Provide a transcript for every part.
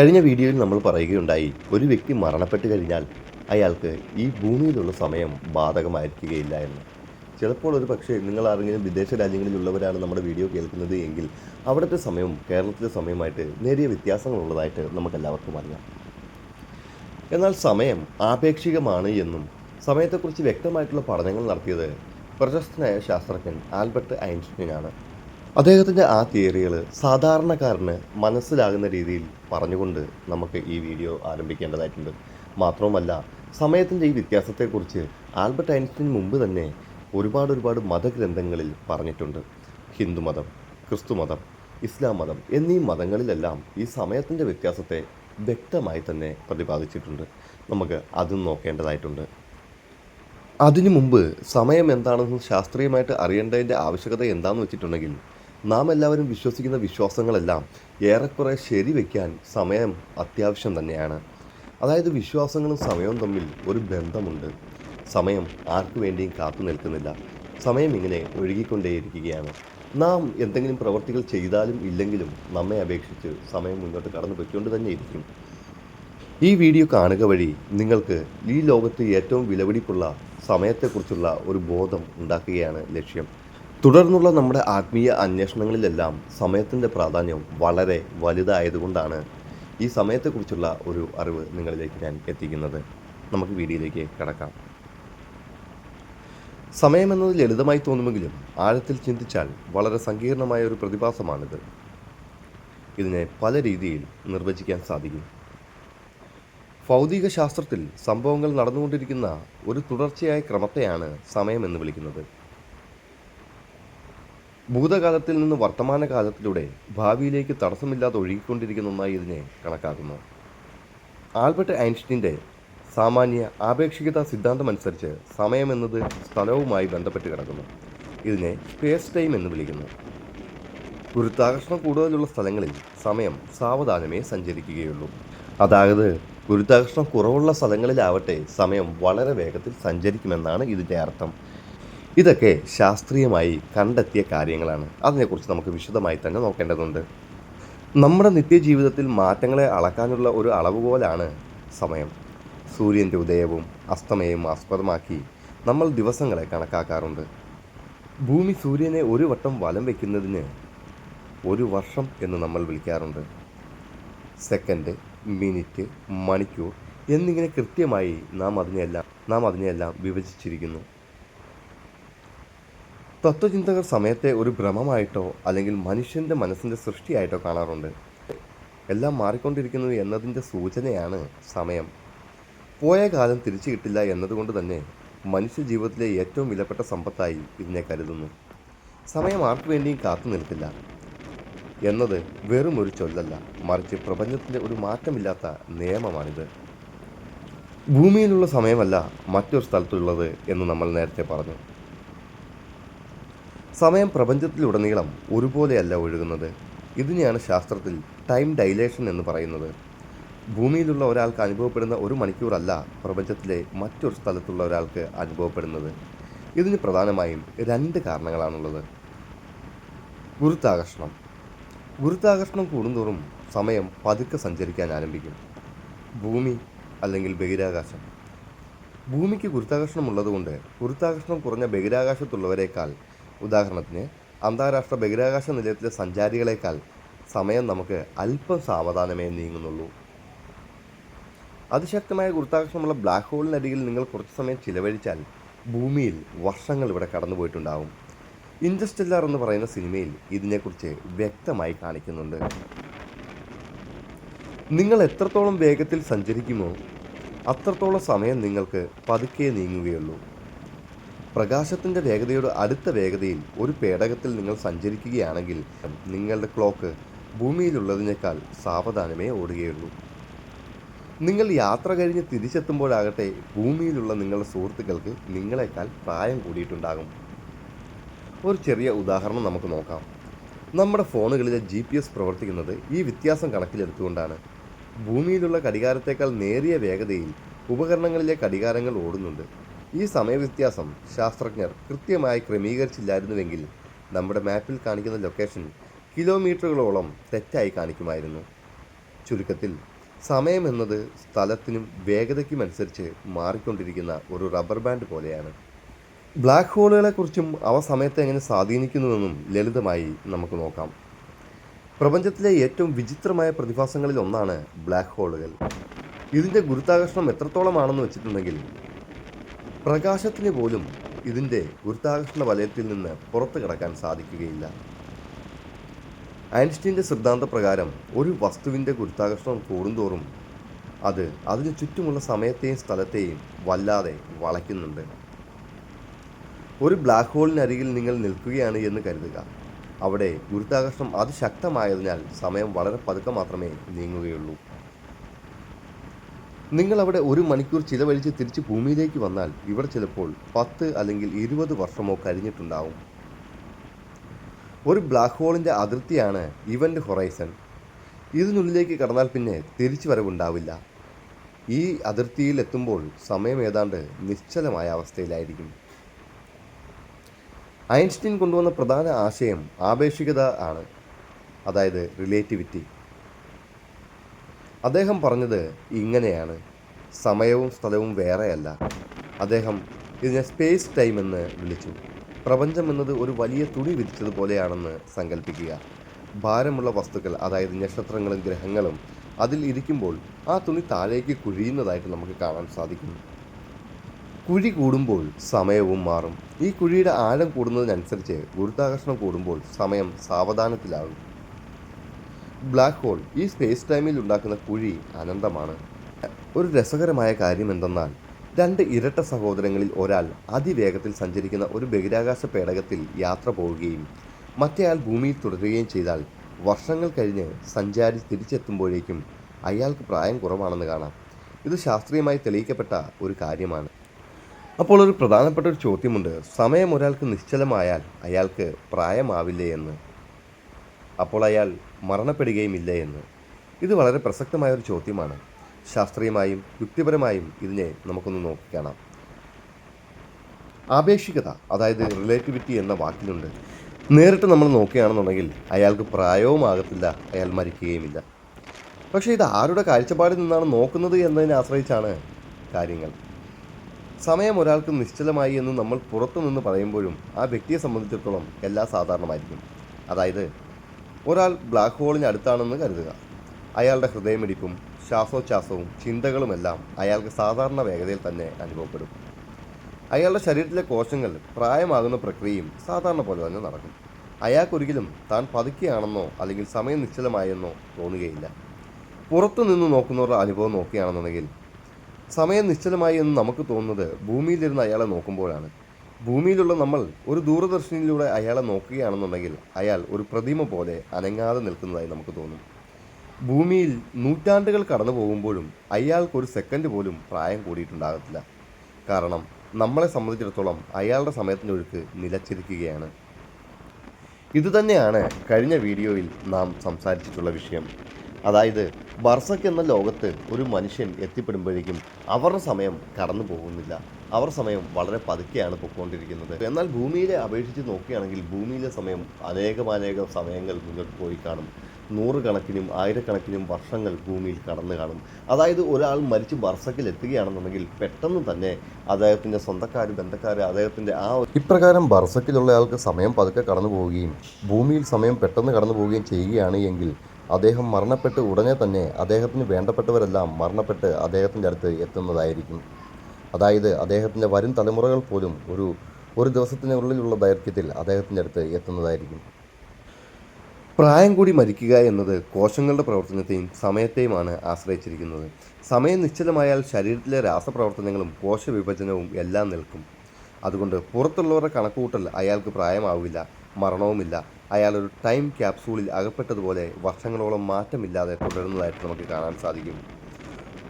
കഴിഞ്ഞ വീഡിയോയിൽ നമ്മൾ പറയുകയുണ്ടായി ഒരു വ്യക്തി മരണപ്പെട്ട് കഴിഞ്ഞാൽ അയാൾക്ക് ഈ ഭൂമിയിലുള്ള സമയം ബാധകമായിരിക്കുകയില്ല എന്ന്. ചിലപ്പോൾ ഒരു പക്ഷേ നിങ്ങൾ ആരെങ്കിലും വിദേശ രാജ്യങ്ങളിലുള്ളവരാണ് നമ്മുടെ വീഡിയോ കേൾക്കുന്നത് എങ്കിൽ അവിടുത്തെ സമയവും കേരളത്തിലെ സമയമായിട്ട് നേരിയ വ്യത്യാസങ്ങളുള്ളതായിട്ട് നമുക്കെല്ലാവർക്കും അറിയാം. എന്നാൽ സമയം ആപേക്ഷികമാണ് എന്നും സമയത്തെക്കുറിച്ച് വ്യക്തമായിട്ടുള്ള പഠനങ്ങൾ നടത്തിയത് പ്രശസ്തനായ ശാസ്ത്രജ്ഞൻ ആൽബർട്ട് ഐൻസ്റ്റീനാണ്. അദ്ദേഹത്തിന്റെ ആ തിയറികൾ സാധാരണക്കാരന് മനസ്സിലാകുന്ന രീതിയിൽ പറഞ്ഞുകൊണ്ട് നമുക്ക് ഈ വീഡിയോ ആരംഭിക്കേണ്ടതായിട്ടുണ്ട്. മാത്രവുമല്ല സമയത്തിന്റെ ഈ വ്യത്യാസത്തെക്കുറിച്ച് ആൽബർട്ട് ഐൻസ്റ്റീൻ മുമ്പ് തന്നെ ഒരുപാട് ഒരുപാട് മതഗ്രന്ഥങ്ങളിൽ പറഞ്ഞിട്ടുണ്ട്. ഹിന്ദുമതം ക്രിസ്തുമതം ഇസ്ലാം മതം എന്നീ മതങ്ങളിലെല്ലാം ഈ സമയത്തിന്റെ വ്യത്യാസത്തെ വ്യക്തമായി തന്നെ പ്രതിപാദിച്ചിട്ടുണ്ട്. നമുക്ക് അതും നോക്കേണ്ടതായിട്ടുണ്ട്. അതിനു മുമ്പ് സമയം എന്താണെന്ന് ശാസ്ത്രീയമായിട്ട് അറിയേണ്ടതിന്റെ ആവശ്യകത എന്താണെന്ന് വെച്ചിട്ടുണ്ടെങ്കിൽ നാം എല്ലാവരും വിശ്വസിക്കുന്ന വിശ്വാസങ്ങളെല്ലാം ഏറെക്കുറെ ശരിവെക്കാൻ സമയം അത്യാവശ്യം തന്നെയാണ്. അതായത് വിശ്വാസങ്ങളും സമയവും തമ്മിൽ ഒരു ബന്ധമുണ്ട്. സമയം ആർക്കു വേണ്ടിയും കാത്തു നിൽക്കുന്നില്ല. സമയം ഇങ്ങനെ ഒഴുകിക്കൊണ്ടേയിരിക്കുകയാണ്. നാം എന്തെങ്കിലും പ്രവർത്തികൾ ചെയ്താലും ഇല്ലെങ്കിലും നമ്മെ അപേക്ഷിച്ച് സമയം മുന്നോട്ട് കടന്നു പോയിക്കൊണ്ട് തന്നെ ഇരിക്കും ഈ വീഡിയോ കാണുക വഴി നിങ്ങൾക്ക് ഈ ലോകത്ത് ഏറ്റവും വിലപിടിപ്പുള്ള സമയത്തെക്കുറിച്ചുള്ള ഒരു ബോധം ഉണ്ടാക്കുകയാണ് ലക്ഷ്യം. തുടർന്നുള്ള നമ്മുടെ ആത്മീയ അന്വേഷണങ്ങളിലെല്ലാം സമയത്തിന്റെ പ്രാധാന്യം വളരെ വലുതായതുകൊണ്ടാണ് ഈ സമയത്തെക്കുറിച്ചുള്ള ഒരു അറിവ് നിങ്ങളിലേക്ക് ഞാൻ എത്തിക്കുന്നത്. നമുക്ക് വീഡിയോയിലേക്ക് കിടക്കാം. സമയമെന്നത് ലളിതമായി തോന്നുമെങ്കിലും ആഴത്തിൽ ചിന്തിച്ചാൽ വളരെ സങ്കീർണമായ ഒരു പ്രതിഭാസമാണിത്. ഇതിനെ പല രീതിയിൽ നിർവചിക്കാൻ സാധിക്കും. ഭൗതിക ശാസ്ത്രത്തിൽ സംഭവങ്ങൾ നടന്നുകൊണ്ടിരിക്കുന്ന ഒരു തുടർച്ചയായ ക്രമത്തെയാണ് സമയമെന്ന് വിളിക്കുന്നത്. ഭൂതകാലത്തിൽ നിന്ന് വർത്തമാനകാലത്തിലൂടെ ഭാവിയിലേക്ക് തടസ്സമില്ലാതെ ഒഴുകിക്കൊണ്ടിരിക്കുന്ന ഒന്നായി ഇതിനെ കണക്കാക്കുന്നു. ആൽബർട്ട് ഐൻസ്റ്റീന്റെ സാമാന്യ ആപേക്ഷികത സിദ്ധാന്തമനുസരിച്ച് സമയമെന്നത് സ്ഥലവുമായി ബന്ധപ്പെട്ട് കിടക്കുന്നു. ഇതിനെ സ്പേസ് ടൈം എന്ന് വിളിക്കുന്നു. ഗുരുത്വാകർഷണം കൂടുതലുള്ള സ്ഥലങ്ങളിൽ സമയം സാവധാനമേ സഞ്ചരിക്കുകയുള്ളൂ. അതായത് ഗുരുത്വാകർഷണം കുറവുള്ള സ്ഥലങ്ങളിലാവട്ടെ സമയം വളരെ വേഗത്തിൽ സഞ്ചരിക്കുമെന്നാണ് ഇതിന്റെ അർത്ഥം. ഇതൊക്കെ ശാസ്ത്രീയമായി കണ്ടെത്തിയ കാര്യങ്ങളാണ്. അതിനെക്കുറിച്ച് നമുക്ക് വിശദമായി തന്നെ നോക്കേണ്ടതുണ്ട്. നമ്മുടെ നിത്യജീവിതത്തിൽ മാറ്റങ്ങളെ അളക്കാനുള്ള ഒരു അളവുകോലാണ് സമയം. സൂര്യന്റെ ഉദയവും അസ്തമയവും ആസ്പദമാക്കി നമ്മൾ ദിവസങ്ങളെ കണക്കാക്കാറുണ്ട്. ഭൂമി സൂര്യനെ ഒരു വട്ടം വലം വയ്ക്കുന്നതിന് ഒരു വർഷം എന്ന് നമ്മൾ വിളിക്കാറുണ്ട്. സെക്കൻഡ് മിനിറ്റ് മണിക്കൂർ എന്നിങ്ങനെ കൃത്യമായി നാം അതിനെയെല്ലാം നാം അതിനെയെല്ലാം വിഭജിച്ചിരിക്കുന്നു. തത്വചിന്തകർ സമയത്തെ ഒരു ഭ്രമമായിട്ടോ അല്ലെങ്കിൽ മനുഷ്യന്റെ മനസ്സിന്റെ സൃഷ്ടിയായിട്ടോ കാണാറുണ്ട്. എല്ലാം മാറിക്കൊണ്ടിരിക്കുന്നു എന്നതിന്റെ സൂചനയാണ് സമയം. പോയ കാലം തിരിച്ചു കിട്ടില്ല എന്നതുകൊണ്ട് തന്നെ മനുഷ്യ ജീവിതത്തിലെ ഏറ്റവും വിലപ്പെട്ട സമ്പത്തായി ഇതിനെ കരുതുന്നു. സമയം ആർക്കു വേണ്ടിയും കാത്തു നിൽക്കില്ല. എന്നത് വെറും ഒരു ചൊല്ലല്ല മറിച്ച് പ്രപഞ്ചത്തിലെ ഒരു മാറ്റമില്ലാത്ത നിയമമാണിത്. ഭൂമിയിലുള്ള സമയമല്ല മറ്റൊരു സ്ഥലത്തുള്ളത് എന്ന് നമ്മൾ നേരത്തെ പറഞ്ഞു. സമയം പ്രപഞ്ചത്തിലുടനീളം ഒരുപോലെയല്ല ഒഴുകുന്നത്. ഇതിനെയാണ് ശാസ്ത്രത്തിൽ ടൈം ഡൈലേഷൻ എന്ന് പറയുന്നത്. ഭൂമിയിലുള്ള ഒരാൾക്ക് അനുഭവപ്പെടുന്ന ഒരു മണിക്കൂറല്ല പ്രപഞ്ചത്തിലെ മറ്റൊരു സ്ഥലത്തുള്ള ഒരാൾക്ക് അനുഭവപ്പെടുന്നത്. ഇതിന് പ്രധാനമായും രണ്ട് കാരണങ്ങളാണുള്ളത്. ഗുരുത്വാകർഷണം. ഗുരുത്വാകർഷണം കൂടുന്തോറും സമയം പതുക്കെ സഞ്ചരിക്കാൻ ആരംഭിക്കും. ഭൂമി അല്ലെങ്കിൽ ബഹിരാകാശം. ഭൂമിക്ക് ഗുരുത്വാകർഷണം ഉള്ളതുകൊണ്ട് ഗുരുത്വാകർഷണം കുറഞ്ഞ ബഹിരാകാശത്തുള്ളവരെക്കാൾ ഉദാഹരണത്തിന് അന്താരാഷ്ട്ര ബഹിരാകാശ നിലയത്തിലെ സഞ്ചാരികളെക്കാൾ സമയം നമുക്ക് അല്പം സാവധാനമേ നീങ്ങുന്നുള്ളൂ. അതിശക്തമായ ഗുരുത്വാകർഷണമുള്ള ബ്ലാക്ക് ഹോളിനരികിൽ നിങ്ങൾ കുറച്ച് സമയം ചിലവഴിച്ചാൽ ഭൂമിയിൽ വർഷങ്ങൾ ഇവിടെ കടന്നുപോയിട്ടുണ്ടാവും. ഇൻഡസ്റ്റെല്ലാർ എന്ന് പറയുന്ന സിനിമയിൽ ഇതിനെക്കുറിച്ച് വ്യക്തമായി കാണിക്കുന്നുണ്ട്. നിങ്ങൾ എത്രത്തോളം വേഗത്തിൽ സഞ്ചരിക്കുമോ അത്രത്തോളം സമയം നിങ്ങൾക്ക് പതുക്കെ നീങ്ങുകയുള്ളൂ. പ്രകാശത്തിന്റെ വേഗതയോട് അടുത്ത വേഗതയിൽ ഒരു പേടകത്തിൽ നിങ്ങൾ സഞ്ചരിക്കുകയാണെങ്കിൽ നിങ്ങളുടെ ക്ലോക്ക് ഭൂമിയിലുള്ളതിനേക്കാൾ സാവധാനമേ ഓടുകയുള്ളൂ. നിങ്ങൾ യാത്ര കഴിഞ്ഞ് തിരിച്ചെത്തുമ്പോഴാകട്ടെ ഭൂമിയിലുള്ള നിങ്ങളുടെ സുഹൃത്തുക്കൾക്ക് നിങ്ങളെക്കാൾ പ്രായം കൂടിയിട്ടുണ്ടാകും. ഒരു ചെറിയ ഉദാഹരണം നമുക്ക് നോക്കാം. നമ്മുടെ ഫോണുകളിലെ ജി പി എസ് പ്രവർത്തിക്കുന്നത് ഈ വ്യത്യാസം കണക്കിലെടുത്തുകൊണ്ടാണ്. ഭൂമിയിലുള്ള ഘടികാരത്തേക്കാൾ നേരിയ വേഗതയിൽ ഉപകരണങ്ങളിലെ ഘടികാരങ്ങൾ ഓടുന്നുണ്ട്. ഈ സമയവ്യത്യാസം ശാസ്ത്രജ്ഞർ കൃത്യമായി ക്രമീകരിച്ചില്ലായിരുന്നുവെങ്കിൽ നമ്മുടെ മാപ്പിൽ കാണിക്കുന്ന ലൊക്കേഷൻ കിലോമീറ്ററുകളോളം തെറ്റായി കാണിക്കുമായിരുന്നു. ചുരുക്കത്തിൽ സമയം എന്നത് സ്ഥലത്തിനും വേഗതയ്ക്കുമനുസരിച്ച് മാറിക്കൊണ്ടിരിക്കുന്ന ഒരു റബ്ബർ ബാൻഡ് പോലെയാണ്. ബ്ലാക്ക് ഹോളുകളെക്കുറിച്ചും അവ സമയത്തെ എങ്ങനെ സ്വാധീനിക്കുന്നുവെന്നും ലളിതമായി നമുക്ക് നോക്കാം. പ്രപഞ്ചത്തിലെ ഏറ്റവും വിചിത്രമായ പ്രതിഭാസങ്ങളിൽ ഒന്നാണ് ബ്ലാക്ക് ഹോളുകൾ. ഇതിന്റെ ഗുരുത്വാകർഷണം എത്രത്തോളമാണെന്ന് വെച്ചിട്ടുണ്ടെങ്കിൽ പ്രകാശത്തിന് പോലും ഇതിന്റെ ഗുരുത്വാകർഷണ വലയത്തിൽ നിന്ന് പുറത്തു കടക്കാൻ സാധിക്കുകയില്ല. ഐൻസ്റ്റീന്റെ സിദ്ധാന്തപ്രകാരം ഒരു വസ്തുവിന്റെ ഗുരുത്വാകർഷണം കൂടുന്തോറും അത് അതിന് ചുറ്റുമുള്ള സമയത്തെയും സ്ഥലത്തെയും വല്ലാതെ വളയ്ക്കുന്നുണ്ട്. ഒരു ബ്ലാക്ക് ഹോളിനരികിൽ നിങ്ങൾ നിൽക്കുകയാണ് എന്ന് കരുതുക. അവിടെ ഗുരുത്വാകർഷണം അതിശക്തമായതിനാൽ സമയം വളരെ പതുക്കെ മാത്രമേ നീങ്ങുകയുള്ളൂ. നിങ്ങൾ അവിടെ ഒരു മണിക്കൂർ ചിലവഴിച്ച് തിരിച്ച് ഭൂമിയിലേക്ക് വന്നാൽ ഇവിടെ ചിലപ്പോൾ പത്ത് അല്ലെങ്കിൽ ഇരുപത് വർഷമോ കഴിഞ്ഞിട്ടുണ്ടാവും. ഒരു ബ്ലാക്ക് ഹോളിന്റെ അതിർത്തിയാണ് ഇവന്റ് ഹൊറൈസൺ. ഇതിനുള്ളിലേക്ക് കടന്നാൽ പിന്നെ തിരിച്ചു വരവുണ്ടാവില്ല. ഈ അതിർത്തിയിൽ എത്തുമ്പോൾ സമയം ഏതാണ്ട് നിശ്ചലമായ അവസ്ഥയിലായിരിക്കും. ഐൻസ്റ്റീൻ കൊണ്ടുവന്ന പ്രധാന ആശയം ആപേക്ഷികത ആണ്. അതായത് റിലേറ്റിവിറ്റി. അദ്ദേഹം പറഞ്ഞത് ഇങ്ങനെയാണ്. സമയവും സ്ഥലവും വേറെയല്ല. അദ്ദേഹം ഇതിനെ സ്പേസ് ടൈം എന്ന് വിളിച്ചു. പ്രപഞ്ചം എന്നത് ഒരു വലിയ തുണി വിരിച്ചതുപോലെയാണെന്ന് സങ്കല്പിക്കുക ഭാരമുള്ള വസ്തുക്കൾ അതായത് നക്ഷത്രങ്ങളും ഗ്രഹങ്ങളും അതിൽ ഇരിക്കുമ്പോൾ ആ തുണി താഴേക്ക് കുഴിയുന്നതായിട്ട് നമുക്ക് കാണാൻ സാധിക്കും. കുഴി കൂടുമ്പോൾ സമയവും മാറും. ഈ കുഴിയുടെ ആഴം കൂടുന്നതിനനുസരിച്ച് ഗുരുത്വാകർഷണം കൂടുമ്പോൾ സമയം സാവധാനത്തിലാകും. ബ്ലാക്ക് ഹോൾ ഈ സ്പേസ് ടൈമിൽ ഉണ്ടാക്കുന്ന കുഴി അനന്തമാണ്. ഒരു രസകരമായ കാര്യം എന്തെന്നാൽ രണ്ട് ഇരട്ട സഹോദരങ്ങളിൽ ഒരാൾ അതിവേഗത്തിൽ സഞ്ചരിക്കുന്ന ഒരു ബഹിരാകാശ പേടകത്തിൽ യാത്ര പോവുകയും മറ്റേയാൾ ഭൂമിയിൽ തുടരുകയും ചെയ്താൽ വർഷങ്ങൾ കഴിഞ്ഞ് സഞ്ചാരി തിരിച്ചെത്തുമ്പോഴേക്കും അയാൾക്ക് പ്രായം കുറവാണെന്ന് കാണാം. ഇത് ശാസ്ത്രീയമായി തെളിയിക്കപ്പെട്ട ഒരു കാര്യമാണ്. അപ്പോൾ ഒരു പ്രധാനപ്പെട്ട ഒരു ചോദ്യമുണ്ട്. സമയം ഒരാൾക്ക് നിശ്ചലമായാൽ അയാൾക്ക് പ്രായമാവില്ലേ എന്ന്. അപ്പോൾ അയാൾ മരണപ്പെടുകയുമില്ല എന്ന്. ഇത് വളരെ പ്രസക്തമായ ഒരു ചോദ്യമാണ്. ശാസ്ത്രീയമായും യുക്തിപരമായും ഇതിനെ നമുക്കൊന്ന് നോക്കിക്കാണാം. ആപേക്ഷികത അതായത് റിലേറ്റിവിറ്റി എന്ന വാക്കിലുണ്ട്. നേരിട്ട് നമ്മൾ നോക്കുകയാണെന്നുണ്ടെങ്കിൽ അയാൾക്ക് പ്രായവും ആകത്തില്ല അയാൾ മരിക്കുകയുമില്ല. പക്ഷേ ഇത് ആരുടെ കാഴ്ചപ്പാടിൽ നിന്നാണ് നോക്കുന്നത് എന്നതിനെ ആശ്രയിച്ചാണ് കാര്യങ്ങൾ. സമയം ഒരാൾക്ക് നിശ്ചലമായി എന്ന് നമ്മൾ പുറത്തുനിന്ന് പറയുമ്പോഴും ആ വ്യക്തിയെ സംബന്ധിച്ചിടത്തോളം എല്ലാം സാധാരണമായിരിക്കും. അതായത് ഒരാൾ ബ്ലാക്ക് ഹോളിന് അടുത്താണെന്ന് കരുതുക. അയാളുടെ ഹൃദയമിടിപ്പും ശ്വാസോച്ഛ്വാസവും ചിന്തകളുമെല്ലാം അയാൾക്ക് സാധാരണ വേഗതയിൽ തന്നെ അനുഭവപ്പെടും. അയാളുടെ ശരീരത്തിലെ കോശങ്ങൾ പ്രായമാകുന്ന പ്രക്രിയയും സാധാരണ പോലെ തന്നെ നടക്കും. അയാൾക്കൊരിക്കലും താൻ പതുക്കെയാണെന്നോ അല്ലെങ്കിൽ സമയം നിശ്ചലമായെന്നോ തോന്നുകയില്ല. പുറത്തു നിന്ന് നോക്കുന്നവരുടെ അനുഭവം നോക്കുകയാണെന്നുണ്ടെങ്കിൽ സമയം നിശ്ചലമായി എന്ന് നമുക്ക് തോന്നുന്നത് ഭൂമിയിലിരുന്ന് അയാളെ നോക്കുമ്പോഴാണ്. ഭൂമിയിലുള്ള നമ്മൾ ഒരു ദൂരദർശനിലൂടെ അയാളെ നോക്കുകയാണെന്നുണ്ടെങ്കിൽ അയാൾ ഒരു പ്രതിമ പോലെ അനങ്ങാതെ നിൽക്കുന്നതായി നമുക്ക് തോന്നും. ഭൂമിയിൽ നൂറ്റാണ്ടുകൾ കടന്നു പോകുമ്പോഴും അയാൾക്കൊരു സെക്കൻഡ് പോലും പ്രായം കൂടിയിട്ടുണ്ടാകത്തില്ല. കാരണം നമ്മളെ സംബന്ധിച്ചിടത്തോളം അയാളുടെ സമയത്തിന്റെ ഒഴുക്ക് നിലച്ചിരിക്കുകയാണ്. ഇതുതന്നെയാണ് കഴിഞ്ഞ വീഡിയോയിൽ നാം സംസാരിച്ചിട്ടുള്ള വിഷയം. അതായത് ബർസക്ക് എന്ന ലോകത്ത് ഒരു മനുഷ്യൻ എത്തിപ്പെടുമ്പോഴേക്കും അവരുടെ സമയം കടന്നു പോകുന്നില്ല. അവർ സമയം വളരെ പതുക്കെയാണ് പൊയ്ക്കൊണ്ടിരിക്കുന്നത്. എന്നാൽ ഭൂമിയിലെ അപേക്ഷിച്ച് നോക്കുകയാണെങ്കിൽ ഭൂമിയിലെ സമയം അനേകമനേകം സമയങ്ങൾ മുന്നോട്ട് പോയി കാണും. നൂറുകണക്കിനും ആയിരക്കണക്കിനും വർഷങ്ങൾ ഭൂമിയിൽ കടന്നു കാണും. അതായത് ഒരാൾ മരിച്ച് ബർസക്കിൽ എത്തുകയാണെന്നുണ്ടെങ്കിൽ പെട്ടെന്ന് തന്നെ അദ്ദേഹത്തിന്റെ സ്വന്തക്കാർ ബന്ധക്കാർ അദ്ദേഹത്തിന്റെ ആ ഇപ്രകാരം ബർസക്കിലുള്ള ആൾക്ക് സമയം പതുക്കെ കടന്നു പോവുകയും ഭൂമിയിൽ സമയം പെട്ടെന്ന് കടന്നു പോവുകയും ചെയ്യുകയാണ് എങ്കിൽ അദ്ദേഹം മരണപ്പെട്ട് ഉടനെ തന്നെ അദ്ദേഹത്തിന് വേണ്ടപ്പെട്ടവരെല്ലാം മരണപ്പെട്ട് അദ്ദേഹത്തിന്റെ അടുത്ത് എത്തുന്നതായിരിക്കും. അതായത് അദ്ദേഹത്തിന്റെ വരും തലമുറകൾ പോലും ഒരു ഒരു ദിവസത്തിനുള്ളിലുള്ള ദൈർഘ്യത്തിൽ അദ്ദേഹത്തിന്റെ അടുത്ത് എത്തുന്നതായിരിക്കും. പ്രായം കൂടി മരിക്കുക എന്നത് കോശങ്ങളുടെ പ്രവർത്തനത്തെയും സമയത്തെയുമാണ് ആശ്രയിച്ചിരിക്കുന്നത്. സമയം നിശ്ചലമായാൽ ശരീരത്തിലെ രാസപ്രവർത്തനങ്ങളും കോശവിഭജനവും എല്ലാം നിൽക്കും. അതുകൊണ്ട് പുറത്തുള്ളവരുടെ കണക്കുകൂട്ടൽ അയാൾക്ക് പ്രായമാവില്ല മരണവുമില്ല. അയാൾ ഒരു ടൈം ക്യാപ്സൂളിൽ അകപ്പെട്ടതുപോലെ വർഷങ്ങളോളം മാറ്റമില്ലാതെ തുടരുന്നതായിട്ട് നമുക്ക് കാണാൻ സാധിക്കും.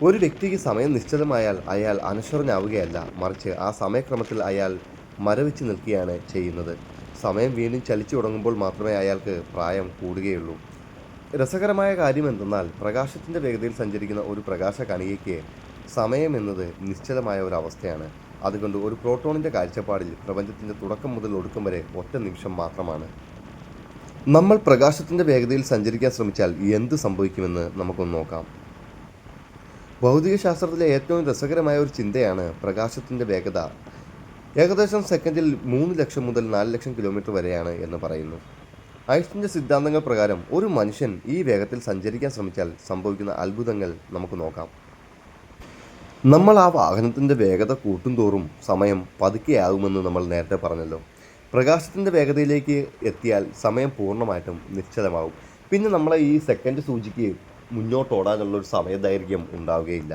ഒരു വ്യക്തിക്ക് സമയം നിശ്ചിതമായാൽ അയാൾ അനശ്വരനാവുകയല്ല. മറിച്ച് ആ സമയക്രമത്തിൽ അയാൾ മരവിച്ച് നിൽക്കുകയാണ് ചെയ്യുന്നത്. സമയം വീണ്ടും ചലിച്ചു തുടങ്ങുമ്പോൾ മാത്രമേ അയാൾക്ക് പ്രായം കൂടുകയുള്ളൂ. രസകരമായ കാര്യം എന്തെന്നാൽ പ്രകാശത്തിന്റെ വേഗതയിൽ സഞ്ചരിക്കുന്ന ഒരു പ്രകാശ കണികയ്ക്ക് സമയം എന്നത് നിശ്ചലമായ ഒരു അവസ്ഥയാണ്. അതുകൊണ്ട് ഒരു പ്രോട്ടോണിന്റെ കാഴ്ചപ്പാടിൽ പ്രപഞ്ചത്തിന്റെ തുടക്കം മുതൽ ഒടുക്കം വരെ ഒറ്റ നിമിഷം മാത്രമാണ്. നമ്മൾ പ്രകാശത്തിന്റെ വേഗതയിൽ സഞ്ചരിക്കാൻ ശ്രമിച്ചാൽ എന്ത് സംഭവിക്കുമെന്ന് നമുക്കൊന്ന് നോക്കാം. ഭൗതിക ശാസ്ത്രത്തിലെ ഏറ്റവും രസകരമായ ഒരു ചിന്തയാണ് പ്രകാശത്തിന്റെ വേഗത. ഏകദേശം സെക്കൻഡിൽ മൂന്ന് ലക്ഷം മുതൽ നാല് ലക്ഷം കിലോമീറ്റർ വരെയാണ് എന്ന് പറയുന്നു. ഐൻസ്റ്റീന്റെ സിദ്ധാന്തങ്ങൾ പ്രകാരം ഒരു മനുഷ്യൻ ഈ വേഗത്തിൽ സഞ്ചരിക്കാൻ ശ്രമിച്ചാൽ സംഭവിക്കുന്ന അത്ഭുതങ്ങൾ നമുക്ക് നോക്കാം. നമ്മൾ ആ വാഹനത്തിന്റെ വേഗത കൂട്ടുംതോറും സമയം പതുക്കെയാകുമെന്ന് നമ്മൾ നേരത്തെ പറഞ്ഞല്ലോ. പ്രകാശത്തിന്റെ വേഗതയിലേക്ക് എത്തിയാൽ സമയം പൂർണമായിട്ടും നിശ്ചലമാകും. പിന്നെ നമ്മളെ ഈ സെക്കൻഡ് സൂചിക്ക് മുന്നോട്ട് ഓടാനുള്ള ഒരു സമയദൈർഘ്യം ഉണ്ടാവുകയില്ല.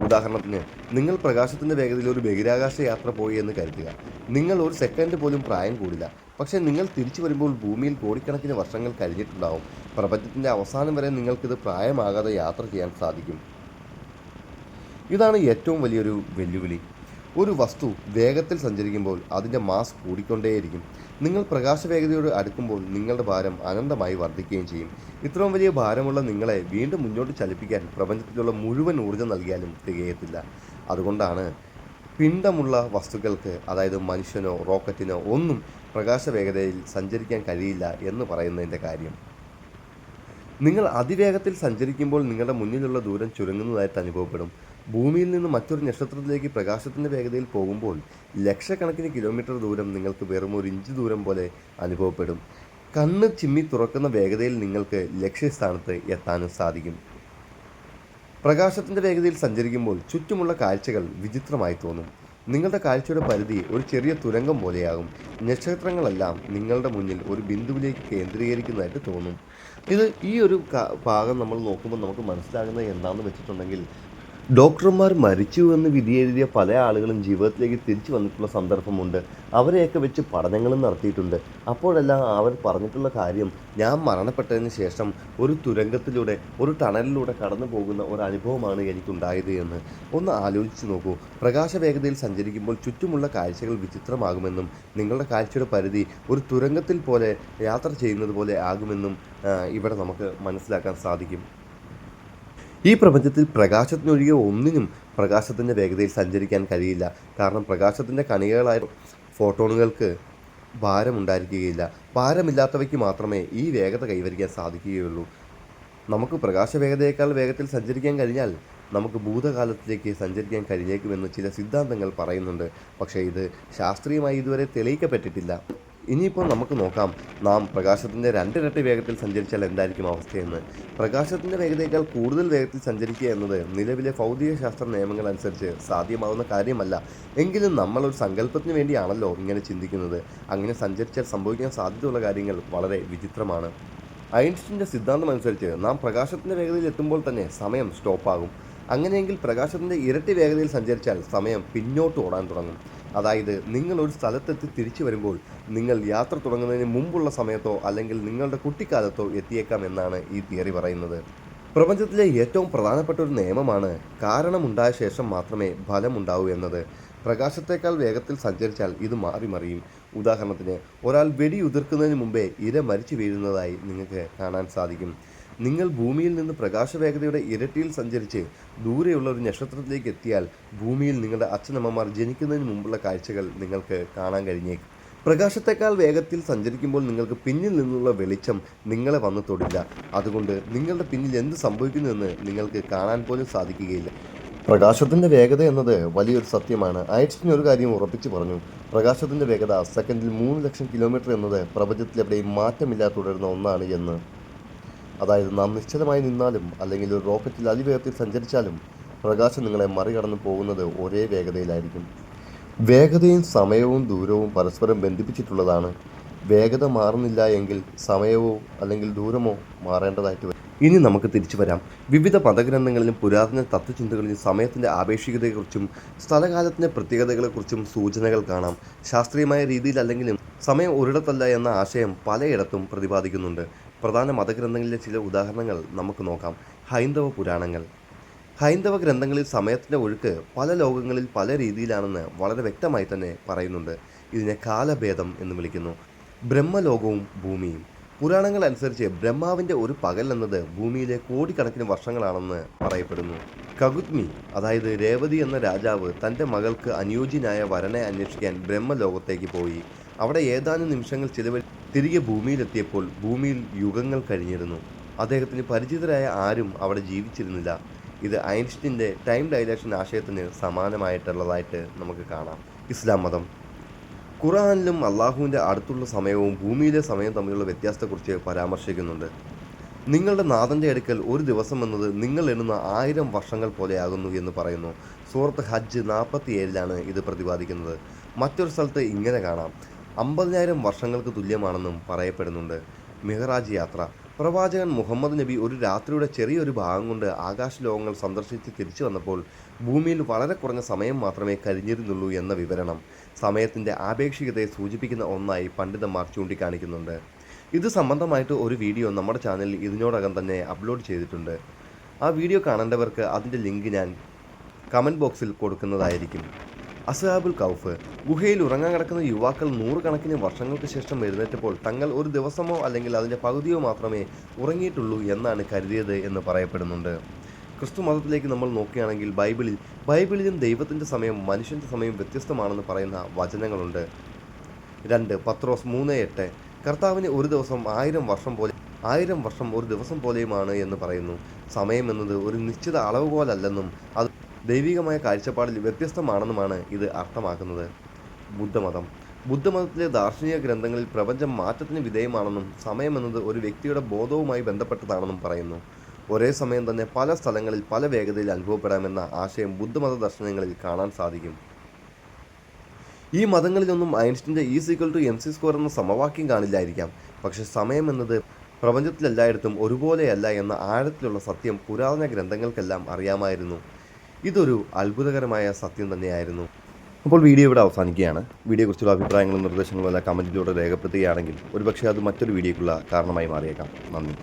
ഉദാഹരണത്തിന് നിങ്ങൾ പ്രകാശത്തിന്റെ വേഗതയിൽ ഒരു ബഹിരാകാശ യാത്ര പോയി എന്ന് കരുതുക. നിങ്ങൾ ഒരു സെക്കൻഡ് പോലും പ്രായം കൂടില്ല. പക്ഷേ നിങ്ങൾ തിരിച്ചു വരുമ്പോൾ ഭൂമിയിൽ കോടിക്കണക്കിന് വർഷങ്ങൾ കഴിഞ്ഞിട്ടുണ്ടാവും. പ്രപഞ്ചത്തിന്റെ അവസാനം വരെ നിങ്ങൾക്കിത് പ്രായമാകാതെ യാത്ര ചെയ്യാൻ സാധിക്കും. ഇതാണ് ഏറ്റവും വലിയൊരു വെല്ലുവിളി. ഒരു വസ്തു വേഗത്തിൽ സഞ്ചരിക്കുമ്പോൾ അതിന്റെ മാസ് കൂടിക്കൊണ്ടേയിരിക്കും. നിങ്ങൾ പ്രകാശവേഗതയോട് അടുക്കുമ്പോൾ നിങ്ങളുടെ ഭാരം അനന്തമായി വർദ്ധിക്കുകയും ചെയ്യും. ഇത്രയും വലിയ ഭാരമുള്ള നിങ്ങളെ വീണ്ടും മുന്നോട്ട് ചലിപ്പിക്കാൻ പ്രപഞ്ചത്തിലുള്ള മുഴുവൻ ഊർജം നൽകിയാലും തികയത്തില്ല. അതുകൊണ്ടാണ് പിണ്ഡമുള്ള വസ്തുക്കൾക്ക് അതായത് മനുഷ്യനോ റോക്കറ്റിനോ ഒന്നും പ്രകാശവേഗതയിൽ സഞ്ചരിക്കാൻ കഴിയില്ല എന്ന് പറയുന്നതിന്റെ കാര്യം. നിങ്ങൾ അതിവേഗത്തിൽ സഞ്ചരിക്കുമ്പോൾ നിങ്ങളുടെ മുന്നിലുള്ള ദൂരം ചുരുങ്ങുന്നതായിട്ട് അനുഭവപ്പെടും. ഭൂമിയിൽ നിന്ന് മറ്റൊരു നക്ഷത്രത്തിലേക്ക് പ്രകാശത്തിന്റെ വേഗതയിൽ പോകുമ്പോൾ ലക്ഷക്കണക്കിന് കിലോമീറ്റർ ദൂരം നിങ്ങൾക്ക് വെറും ഒരു ഇഞ്ച് ദൂരം പോലെ അനുഭവപ്പെടും. കണ്ണ് ചിമ്മി തുറക്കുന്ന വേഗതയിൽ നിങ്ങൾക്ക് ലക്ഷ്യസ്ഥാനത്ത് എത്താനും സാധിക്കും. പ്രകാശത്തിന്റെ വേഗതയിൽ സഞ്ചരിക്കുമ്പോൾ ചുറ്റുമുള്ള കാഴ്ചകൾ വിചിത്രമായി തോന്നും. നിങ്ങളുടെ കാഴ്ചയുടെ പരിധി ഒരു ചെറിയ തുരങ്കം പോലെയാകും. നക്ഷത്രങ്ങളെല്ലാം നിങ്ങളുടെ മുന്നിൽ ഒരു ബിന്ദുവിലേക്ക് കേന്ദ്രീകരിക്കുന്നതായിട്ട് തോന്നും. ഇത് ഈ ഒരു ഭാഗം നമ്മൾ നോക്കുമ്പോൾ നമുക്ക് മനസ്സിലാകുന്നത് എന്താണെന്ന് വെച്ചിട്ടുണ്ടെങ്കിൽ ഡോക്ടർമാർ മരിച്ചു എന്ന് വിധിയെഴുതിയ പല ആളുകളും ജീവിതത്തിലേക്ക് തിരിച്ചു വന്നിട്ടുള്ള സന്ദർഭമുണ്ട്. അവരെയൊക്കെ വെച്ച് പഠനങ്ങളും നടത്തിയിട്ടുണ്ട്. അപ്പോഴെല്ലാം അവർ പറഞ്ഞിട്ടുള്ള കാര്യം ഞാൻ മരണപ്പെട്ടതിന് ശേഷം ഒരു തുരങ്കത്തിലൂടെ ഒരു ടണലിലൂടെ കടന്നു പോകുന്ന ഒരു അനുഭവമാണ് എനിക്കുണ്ടായത് എന്ന്. ഒന്ന് ആലോചിച്ച് നോക്കൂ. പ്രകാശ വേഗതയിൽ സഞ്ചരിക്കുമ്പോൾ ചുറ്റുമുള്ള കാഴ്ചകൾ വിചിത്രമാകുമെന്നും നിങ്ങളുടെ കാഴ്ചയുടെ പരിധി ഒരു തുരങ്കത്തിൽ പോലെ യാത്ര ചെയ്യുന്നത് പോലെ ആകുമെന്നും ഇവിടെ നമുക്ക് മനസ്സിലാക്കാൻ സാധിക്കും. ഈ പ്രപഞ്ചത്തിൽ പ്രകാശത്തിനൊഴികെ ഒന്നിനും പ്രകാശത്തിന്റെ വേഗതയിൽ സഞ്ചരിക്കാൻ കഴിയില്ല. കാരണം പ്രകാശത്തിന്റെ കണികകളായ ഫോട്ടോണുകൾക്ക് ഭാരമുണ്ടായിരിക്കുകയില്ല. ഭാരമില്ലാത്തവയ്ക്ക് മാത്രമേ ഈ വേഗത കൈവരിക്കാൻ സാധിക്കുകയുള്ളൂ. നമുക്ക് പ്രകാശ വേഗതയേക്കാൾ വേഗത്തിൽ സഞ്ചരിക്കാൻ കഴിഞ്ഞാൽ നമുക്ക് ഭൂതകാലത്തിലേക്ക് സഞ്ചരിക്കാൻ കഴിഞ്ഞേക്കുമെന്ന് ചില സിദ്ധാന്തങ്ങൾ പറയുന്നുണ്ട്. പക്ഷേ ഇത് ശാസ്ത്രീയമായി ഇതുവരെ തെളിയിക്കപ്പെട്ടിട്ടില്ല. ഇനിയിപ്പോൾ നമുക്ക് നോക്കാം. നാം പ്രകാശത്തിന്റെ രണ്ടിരട്ടി വേഗത്തിൽ സഞ്ചരിച്ചാൽ എന്തായിരിക്കും അവസ്ഥയെന്ന്. പ്രകാശത്തിന്റെ വേഗതയേക്കാൾ കൂടുതൽ വേഗത്തിൽ സഞ്ചരിക്കുക എന്നത് നിലവിലെ ഭൗതിക ശാസ്ത്ര നിയമങ്ങൾ അനുസരിച്ച് സാധ്യമാവുന്ന കാര്യമല്ല. എങ്കിലും നമ്മളൊരു സങ്കല്പത്തിന് വേണ്ടിയാണല്ലോ ഇങ്ങനെ ചിന്തിക്കുന്നത്. അങ്ങനെ സഞ്ചരിച്ചാൽ സംഭവിക്കാൻ സാധ്യതയുള്ള കാര്യങ്ങൾ വളരെ വിചിത്രമാണ്. ഐൻസ്റ്റീന്റെ സിദ്ധാന്തം അനുസരിച്ച് നാം പ്രകാശത്തിന്റെ വേഗതയിൽ എത്തുമ്പോൾ തന്നെ സമയം സ്റ്റോപ്പാകും. അങ്ങനെയെങ്കിൽ പ്രകാശത്തിന്റെ ഇരട്ടി വേഗതയിൽ സഞ്ചരിച്ചാൽ സമയം പിന്നോട്ട് ഓടാൻ തുടങ്ങും. അതായത് നിങ്ങൾ ഒരു സ്ഥലത്തെത്തി തിരിച്ചു വരുമ്പോൾ നിങ്ങൾ യാത്ര തുടങ്ങുന്നതിന് മുമ്പുള്ള സമയത്തോ അല്ലെങ്കിൽ നിങ്ങളുടെ കുട്ടിക്കാലത്തോ എത്തിയേക്കാം എന്നാണ് ഈ തിയറി പറയുന്നത്. പ്രപഞ്ചത്തിലെ ഏറ്റവും പ്രധാനപ്പെട്ട ഒരു നിയമമാണ് കാരണമുണ്ടായ ശേഷം മാത്രമേ ഫലമുണ്ടാവൂ എന്നത്. പ്രകാശത്തേക്കാൾ വേഗത്തിൽ സഞ്ചരിച്ചാൽ ഇത് മാറി മറിയും. ഉദാഹരണത്തിന് ഒരാൾ വെടിയുതിർക്കുന്നതിന് മുമ്പേ ഇര മരിച്ചു വീഴുന്നതായി നിങ്ങൾക്ക് കാണാൻ സാധിക്കും. നിങ്ങൾ ഭൂമിയിൽ നിന്ന് പ്രകാശവേഗതയുടെ ഇരട്ടിയിൽ സഞ്ചരിച്ച് ദൂരെയുള്ള ഒരു നക്ഷത്രത്തിലേക്ക് എത്തിയാൽ ഭൂമിയിൽ നിങ്ങളുടെ അച്ഛനമ്മമാർ ജനിക്കുന്നതിന് മുമ്പുള്ള കാഴ്ചകൾ നിങ്ങൾക്ക് കാണാൻ കഴിഞ്ഞേക്കും. പ്രകാശത്തെക്കാൾ വേഗത്തിൽ സഞ്ചരിക്കുമ്പോൾ നിങ്ങൾക്ക് പിന്നിൽ നിന്നുള്ള വെളിച്ചം നിങ്ങളെ വന്നു തൊടില്ല. അതുകൊണ്ട് നിങ്ങളുടെ പിന്നിൽ എന്ത് സംഭവിക്കുന്നുവെന്ന് നിങ്ങൾക്ക് കാണാൻ പോലും സാധിക്കുകയില്ല. പ്രകാശത്തിന്റെ വേഗത എന്നത് വലിയൊരു സത്യമാണ്. ഐൻസ്റ്റീൻ ഒരു കാര്യം ഉറപ്പിച്ചു പറഞ്ഞു. പ്രകാശത്തിന്റെ വേഗത സെക്കൻഡിൽ മൂന്ന് ലക്ഷം കിലോമീറ്റർ എന്നത് പ്രപഞ്ചത്തിലെവിടെയും മാറ്റമില്ലാതെ തുടരുന്ന ഒന്നാണ് എന്ന്. അതായത് നാം നിശ്ചലമായി നിന്നാലും അല്ലെങ്കിൽ ഒരു റോക്കറ്റിൽ അതിവേഗത്തിൽ സഞ്ചരിച്ചാലും പ്രകാശം നിങ്ങളെ മറികടന്ന് പോകുന്നത് ഒരേ വേഗതയിലായിരിക്കും. വേഗതയും സമയവും ദൂരവും പരസ്പരം ബന്ധിപ്പിച്ചിട്ടുള്ളതാണ്. വേഗത മാറുന്നില്ല എങ്കിൽ സമയമോ അല്ലെങ്കിൽ ദൂരമോ മാറേണ്ടതായിട്ട് വരും. ഇനി നമുക്ക് തിരിച്ചു വരാം. വിവിധ മതഗ്രന്ഥങ്ങളിലും പുരാതന തത്വചിന്തകളിലും സമയത്തിന്റെ ആപേക്ഷികതയെക്കുറിച്ചും സ്ഥലകാലത്തിന്റെ പ്രത്യേകതകളെക്കുറിച്ചും സൂചനകൾ കാണാം. ശാസ്ത്രീയമായ രീതിയിൽ അല്ലെങ്കിലും സമയം ഒരിടത്തല്ല എന്ന ആശയം പലയിടത്തും പ്രതിപാദിക്കുന്നുണ്ട്. പ്രധാന മതഗ്രന്ഥങ്ങളിലെ ചില ഉദാഹരണങ്ങൾ നമുക്ക് നോക്കാം. ഹൈന്ദവ പുരാണങ്ങൾ. ഹൈന്ദവ ഗ്രന്ഥങ്ങളിൽ സമയത്തിന്റെ ഒഴുക്ക് പല ലോകങ്ങളിൽ പല രീതിയിലാണെന്ന് വളരെ വ്യക്തമായി തന്നെ പറയുന്നുണ്ട്. ഇതിനെ കാലഭേദം എന്ന് വിളിക്കുന്നു. ബ്രഹ്മലോകവും ഭൂമിയും. പുരാണങ്ങൾ അനുസരിച്ച് ബ്രഹ്മാവിന്റെ ഒരു പകൽ എന്നത് ഭൂമിയിലെ കോടിക്കണക്കിന് വർഷങ്ങളാണെന്ന് പറയപ്പെടുന്നു. കകുത്മി അതായത് രേവതി എന്ന രാജാവ് തന്റെ മകൾക്ക് അനുയോജ്യനായ വരനെ അന്വേഷിക്കാൻ ബ്രഹ്മലോകത്തേക്ക് പോയി. അവിടെ ഏതാനും നിമിഷങ്ങൾ ചിലവഴി തിരികെ ഭൂമിയിലെത്തിയപ്പോൾ ഭൂമിയിൽ യുഗങ്ങൾ കഴിഞ്ഞിരുന്നു. അദ്ദേഹത്തിന് പരിചിതരായ ആരും അവിടെ ജീവിച്ചിരുന്നില്ല. ഇത് ഐൻസ്റ്റീന്റെ ടൈം ഡൈലേഷൻ ആശയത്തിന് സമാനമായിട്ടുള്ളതായിട്ട് നമുക്ക് കാണാം. ഇസ്ലാം മതം. ഖുറാനിലും അള്ളാഹുവിന്റെ അടുത്തുള്ള സമയവും ഭൂമിയിലെ സമയവും തമ്മിലുള്ള വ്യത്യാസത്തെക്കുറിച്ച് പരാമർശിക്കുന്നുണ്ട്. നിങ്ങളുടെ നാഥന്റെ അടുക്കൽ ഒരു ദിവസം എന്നത് നിങ്ങൾ എണ്ണുന്ന ആയിരം വർഷങ്ങൾ പോലെയാകുന്നു എന്ന് പറയുന്നു. സൂറത്ത് ഹജ്ജ് നാൽപ്പത്തി ഏഴിലാണ് ഇത് പ്രതിപാദിക്കുന്നത്. മറ്റൊരു സ്ഥലത്ത് ഇങ്ങനെ കാണാം. അമ്പതിനായിരം വർഷങ്ങൾക്ക് തുല്യമാണെന്നും പറയപ്പെടുന്നുണ്ട്. മിഹറാജ് യാത്ര. പ്രവാചകൻ മുഹമ്മദ് നബി ഒരു രാത്രിയുടെ ചെറിയൊരു ഭാഗം കൊണ്ട് ആകാശലോകങ്ങൾ സന്ദർശിച്ച് തിരിച്ചു വന്നപ്പോൾ ഭൂമിയിൽ വളരെ കുറഞ്ഞ സമയം മാത്രമേ കഴിഞ്ഞിരുന്നുള്ളൂ എന്ന വിവരണം സമയത്തിന്റെ ആപേക്ഷികതയെ സൂചിപ്പിക്കുന്ന ഒന്നായി പണ്ഡിതന്മാർ ചൂണ്ടിക്കാണിക്കുന്നുണ്ട്. ഇത് സംബന്ധമായിട്ട് ഒരു വീഡിയോ നമ്മുടെ ചാനലിൽ ഇതിനോടകം തന്നെ അപ്ലോഡ് ചെയ്തിട്ടുണ്ട്. ആ വീഡിയോ കാണേണ്ടവർക്ക് അതിന്റെ ലിങ്ക് ഞാൻ കമന്റ് ബോക്സിൽ കൊടുക്കുന്നതായിരിക്കും. അസഹാബുൽ കൗഫ്. ഗുഹയിൽ ഉറങ്ങാൻ കിടക്കുന്ന യുവാക്കൾ നൂറുകണക്കിന് വർഷങ്ങൾക്ക് ശേഷം എഴുന്നേറ്റപ്പോൾ തങ്ങൾ ഒരു ദിവസമോ അല്ലെങ്കിൽ അതിന്റെ പകുതിയോ മാത്രമേ ഉറങ്ങിയിട്ടുള്ളൂ എന്നാണ് കരുതിയത് എന്ന് പറയപ്പെടുന്നുണ്ട്. ക്രിസ്തു മതത്തിലേക്ക് നമ്മൾ നോക്കുകയാണെങ്കിൽ ബൈബിളിൽ ബൈബിളിലും ദൈവത്തിന്റെ സമയം മനുഷ്യന്റെ സമയം വ്യത്യസ്തമാണെന്ന് പറയുന്ന വചനങ്ങളുണ്ട്. രണ്ട് പത്രോസ് മൂന്ന് എട്ട് കർത്താവിന് ഒരു ദിവസം ആയിരം വർഷം പോലെ ആയിരം വർഷം ഒരു ദിവസം പോലെയുമാണ് എന്ന് പറയുന്നു. സമയം എന്നത് ഒരു നിശ്ചിത അളവുകോലല്ലെന്നും അത് ദൈവികമായ കാഴ്ചപ്പാടിൽ വ്യത്യസ്തമാണെന്നുമാണ് ഇത് അർത്ഥമാക്കുന്നത്. ബുദ്ധമതം. ബുദ്ധമതത്തിലെ ദാർശനിക ഗ്രന്ഥങ്ങളിൽ പ്രപഞ്ചം മാറ്റത്തിന് വിധേയമാണെന്നും സമയമെന്നത് ഒരു വ്യക്തിയുടെ ബോധവുമായി ബന്ധപ്പെട്ടതാണെന്നും പറയുന്നു. ഒരേ സമയം തന്നെ പല സ്ഥലങ്ങളിൽ പല വേഗതയിൽ അനുഭവപ്പെടാമെന്ന ആശയം ബുദ്ധമത ദർശനങ്ങളിൽ കാണാൻ സാധിക്കും. ഈ മതങ്ങളിലൊന്നും ഐൻസ്റ്റിന്റെ ഈ equal to M C square എന്ന സമവാക്യം കാണില്ലായിരിക്കാം. പക്ഷെ സമയം എന്നത് പ്രപഞ്ചത്തിലെല്ലായിടത്തും ഒരുപോലെയല്ല എന്ന ആഴത്തിലുള്ള സത്യം പുരാതന ഗ്രന്ഥങ്ങൾക്കെല്ലാം അറിയാമായിരുന്നു. ഇതൊരു അത്ഭുതകരമായ സത്യം തന്നെയായിരുന്നു. അപ്പോൾ വീഡിയോ ഇവിടെ അവസാനിക്കുകയാണ്. വീഡിയോയെക്കുറിച്ചുള്ള അഭിപ്രായങ്ങളും നിർദ്ദേശങ്ങളും എല്ലാം കമന്റിലൂടെ രേഖപ്പെടുത്തുകയാണെങ്കിൽ ഒരുപക്ഷെ അത് മറ്റൊരു വീഡിയോക്കുള്ള കാരണമായി മാറിയേക്കാം. നന്ദി.